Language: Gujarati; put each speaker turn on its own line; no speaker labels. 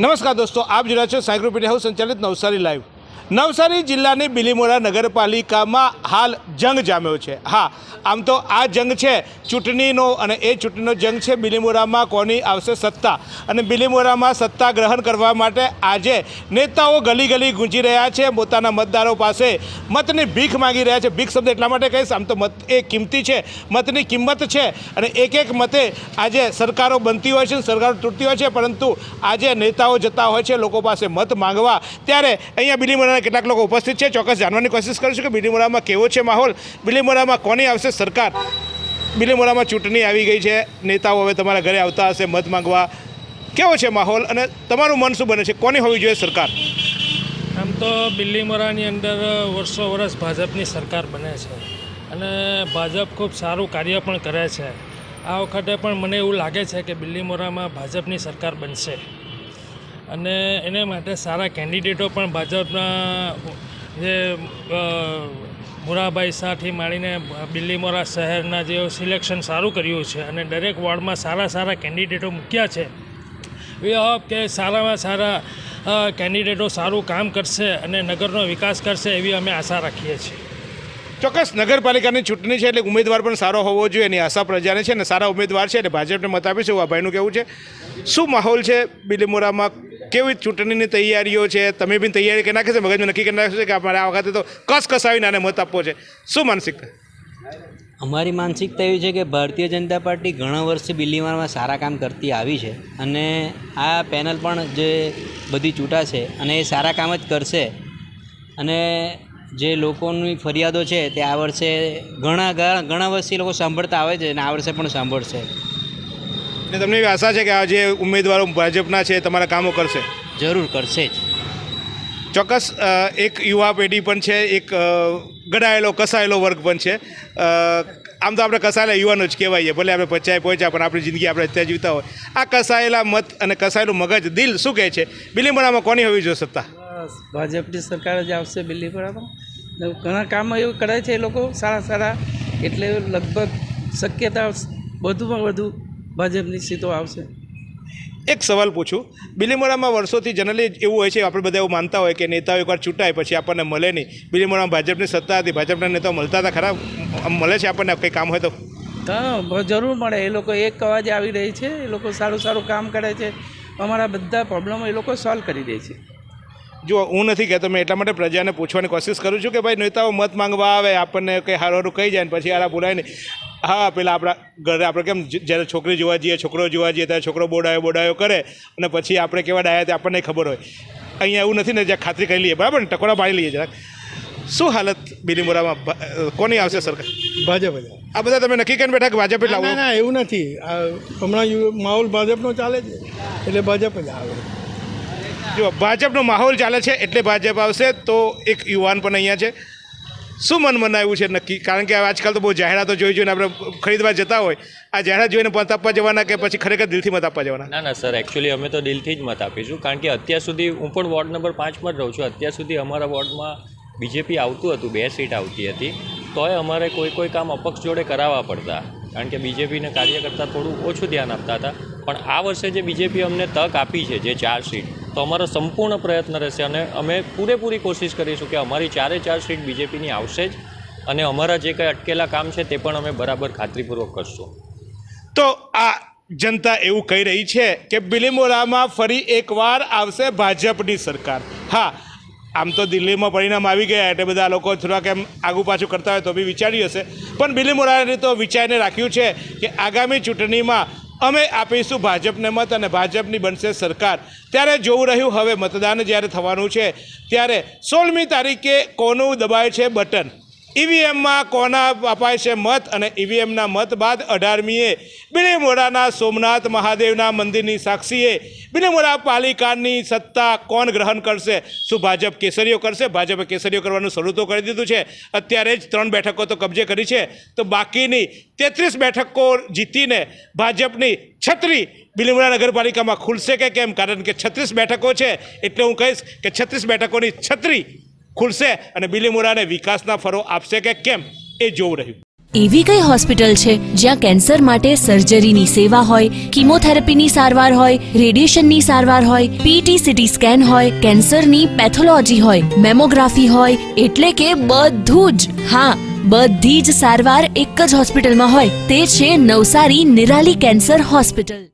નમસ્કાર દોસ્તો આપ રહ્યા છો સાયક્રોપીડિયા હાઉસ સંચાલિત નવસારી લાઈવ નવસારી જિલ્લાની બિલીમોરા નગરપાલિકામાં હાલ જંગ જામ્યો છે. હા, આમ તો આ જંગ છે, ચૂંટણીનો અને એ ચૂંટણીનો જંગ છે, બિલીમોરામાં કોની આવશે સત્તા? અને બિલીમોરામાં સત્તા ગ્રહણ કરવા માટે આજે નેતાઓ ગલી ગલી ગુંજી રહ્યા છે, પોતાના મતદારો પાસે મતની ભીખ માંગી રહ્યા છે. ભીખ શબ્દ એટલા માટે કહીશ, આમ તો મત એ કિંમતી છે, મતની કિંમત છે અને એક એક મતે આજે સરકારો બનતી હોય છે સરકારો તૂટતી હોય છે, પરંતુ આજે નેતાઓ જતા હોય છે, લોકો પાસે મત માંગવા. ત્યારે અહીંયા બિલીમોરાના કેટલાક લોકો ઉપસ્થિત છે. ચોક્કસ જાણવાની કોશિશ કરીશું કે બિલીમોરામાં કેવો છે માહોલ. બિલીમોરામાં કોની આવશે સરકાર? બિલીમોરામાં ચૂંટણી આવી ગઈ છે. નેતાઓ હવે તમારા ઘરે આવતા હશે, મત માંગવા. કેવો છે માહોલ અને તમારું મન શું બને છે? કોની હોવી જોઈએ સરકાર?
આમ તો બિલ્લીમોરાની અંદર વર્ષો વર્ષ ભાજપની સરકાર બને છે અને ભાજપ ખૂબ સારું કાર્ય પણ કરે છે. આ વખતે પણ મને એવું લાગે છે કે બિલ્લીમોરામાં ભાજપની સરકાર બનશે. અને એને માટે સારા કેન્ડિડેટો પણ ભાજપના જે મોરાભાઈ શાહથી માંડીને બિલ્લીમોરા શહેરના જે સિલેક્શન સારું કર્યું છે અને દરેક વોર્ડમાં સારા સારા કેન્ડિડેટો મૂક્યા છે વી હોપ કે સારામાં સારા કેન્ડિડેટો સારું કામ કરશે અને નગરનો વિકાસ કરશે એવી અમે આશા રાખીએ છીએ.
ચોક્કસ નગરપાલિકાની ચૂંટણી છે એટલે ઉમેદવાર પણ સારો હોવો જોઈએ એની આશા પ્રજાને છે ને સારા ઉમેદવાર છે એટલે ભાજપને મત આપીશું. આ ભાઈનું કેવું છે. શું માહોલ છે બિલીમોરામાં કેવી ચૂંટણીની તૈયારીઓ છે? તમે બી તૈયારી કરી નાખી છે? મગજમાં નક્કી કરી નાખ્યું છે કે અમારે આ વખતે તો કસ કસાવીને આને મત આપવો છે? શું માનસિકતા?
અમારી માનસિકતા એવી છે કે ભારતીય જનતા પાર્ટી ઘણા વર્ષથી બિલ્લીમારમાં સારા કામ કરતી આવી છે અને આ પેનલ પણ જે બધી ચૂંટાશે અને એ સારા કામ જ કરશે. અને જે લોકોની ફરિયાદો છે તે આ વર્ષે ઘણા ઘણા વર્ષથી લોકો સાંભળતા આવે છે અને આ વર્ષે પણ સાંભળશે.
અને તમને એવી આશા છે કે આ જે ઉમેદવારો ભાજપના છે તમારા કામો કરશે?
જરૂર કરશે જ.
ચોક્કસ એક યુવા પેઢી પણ છે એક ગડાયેલો કસાયેલો વર્ગ પણ છે. આમ તો આપણે કસાયેલા યુવાનો જ કહેવાઈએ ભલે આપણે પચાય પહોંચ્યા પણ આપણી જિંદગી આપણે અત્યારે જીવતા હોય. આ કસાયેલા મત અને કસાયેલું મગજ દિલ શું કહે છે? બિલીમણામાં કોની હોવી જોઈએ સત્તા?
ભાજપની સરકાર જ આવશે બિલીમણામાં ઘણા કામો એવું કરે છે એ લોકો સારા સારા એટલે લગભગ શક્યતા વધુમાં વધુ ભાજપની સીટો આવશે?
એક સવાલ પૂછું. બિલીમોરામાં વર્ષોથી જનરલી એવું હોય છે આપણે બધા એવું માનતા હોય કે નેતાઓ એકવાર ચૂંટાય પછી આપણને મળે નહીં. બિલીમોરામાં ભાજપની સત્તા હતી ભાજપના નેતાઓ મળતા હતા ખરાબ મળે છે આપણને કંઈ કામ હોય તો?
હા જરૂર મળે. એ લોકો એક અવાજે આવી રહી છે એ લોકો સારું સારું કામ કરે છે. અમારા બધા પ્રોબ્લેમો એ લોકો સોલ્વ કરી દે છે.
જો હું નથી કહેતો મેં એટલા માટે પ્રજાને પૂછવાની કોશિશ કરું છું કે ભાઈ નેતાઓ મત માંગવા આવે આપણને કંઈ હારું હારું કહી જાય ને પછી આરા બોલાય નહીં. હા પેલા આપણા ઘરે આપણે કેમ જ્યારે છોકરી જોવા જઈએ છોકરો જોવા જઈએ ત્યારે છોકરો બોડાયો બોડાયો કરે અને પછી આપણે કેવા ડાયા તે આપણને ખબર હોય. અહીંયા એવું નથી ને જ્યાં ખાતરી કરી લઈએ બરાબર ને? ટકોરા પાડી લઈએ જરાક. શું હાલત બિલીમોરામાં કોની આવશે સરકાર?
ભાજપ
આ બધા તમે નક્કી કરીને બેઠા કે ભાજપ જ લાવો
ના એવું નથી. હમણાં માહોલ ભાજપનો ચાલે છે. એટલે ભાજપ જ આવે.
જો ભાજપનો માહોલ ચાલે છે એટલે ભાજપ આવશે, તો એક યુવાન પણ અહીંયા છે. શું મન મનાવ્યું છે નક્કી? કારણ કે આજકાલ તો બહુ જાહેરાતો જોઈ જોઈને આપણે ખરીદવા જતા હોય. આ જાહેરાત જોઈને મત આપવા જવાના કે પછી ખરેખર દિલથી મત આપવા જવાના?
ના ના, સર એકચ્યુઅલી અમે તો દિલથી જ મત આપીશું. કારણ કે અત્યાર સુધી હું પણ વોર્ડ નંબર પાંચમાં જ રહું છું. અત્યાર સુધી અમારા વોર્ડમાં બીજેપી આવતું હતું, બે સીટ આવતી હતી. તોય અમારે કોઈ કોઈ કામ અપક્ષ જોડે કરાવવા પડતા. કારણ કે બીજેપીને કાર્ય કરતાં થોડું ઓછું ધ્યાન આપતા હતા. પણ આ વર્ષે જે બીજેપી અમને તક આપી છે, જે ચાર સીટ તો અમારો સંપૂર્ણ પ્રયત્ન રહેશે અને અમે પૂરેપૂરી કોશિશ કરીશું કે અમારી ચારે ચાર સીટ બીજેપીની આવશે જ અને અમારા જે કંઈ અટકેલા કામ છે તે પણ અમે બરાબર ખાતરીપૂર્વક કરશું.
તો આ જનતા એવું કહી રહી છે કે બિલીમોરામાં ફરી એકવાર આવશે ભાજપની સરકાર. હા, આમ તો દિલ્હીમાં પરિણામ આવી ગયા એટલે બધા લોકો થોડાક એમ આગુ પાછું કરતા હોય તો બી વિચાર્યું હશે. પણ બિલીમોરાને તો વિચારીને રાખ્યું છે કે આગામી ચૂંટણીમાં અમે આપીશું ભાજપને મત અને ભાજપની બનશે સરકાર. ત્યારે જોવું રહ્યું, હવે મતદાન જ્યારે થવાનું છે, ત્યારે સોળમી તારીખે કોનું દબાય છે બટન? ઈવીએમમાં કોના અપાય છે મત અને ઈવીએમના મત બાદ અઢારમીએ બિલીમોરાના સોમનાથ મહાદેવના મંદિરની સાક્ષીએ બિલીમોરા પાલિકાની સત્તા કોણ ગ્રહણ કરશે? શું ભાજપ કેસરીઓ કરશે? ભાજપે કેસરીઓ કરવાનું શરૂ તો કરી દીધું છે. અત્યારે જ ત્રણ બેઠકો તો કબજે કરી છે. તો બાકીની તેત્રીસ બેઠકો જીતીને ભાજપની છત્રી બિલીમોરા નગરપાલિકામાં ખુલશે કે કેમ? કારણ કે છત્રીસ બેઠકો છે. એટલે હું કહીશ કે છત્રીસ બેઠકોની છત્રી ખુલશે અને બિલીમોરાને વિકાસના ફરો આપશે કે કેમ એ જોવું રહ્યું.
એવી કઈ હોસ્પિટલ છે જ્યાં કેન્સર માટે સર્જરીની સેવા હોય, કિમોથેરાપીની સારવાર હોય, રેડિયેશનની સારવાર હોય પીટી સીટી સ્કેન હોય, કેન્સરની પેથોલોજી હોય, મેમોગ્રાફી હોય, એટલે કે બધું જ. હા, બધી જ સારવાર એક જ હોસ્પિટલમાં હોય, તે છે નવસારી નિરાલી કેન્સર હોસ્પિટલ.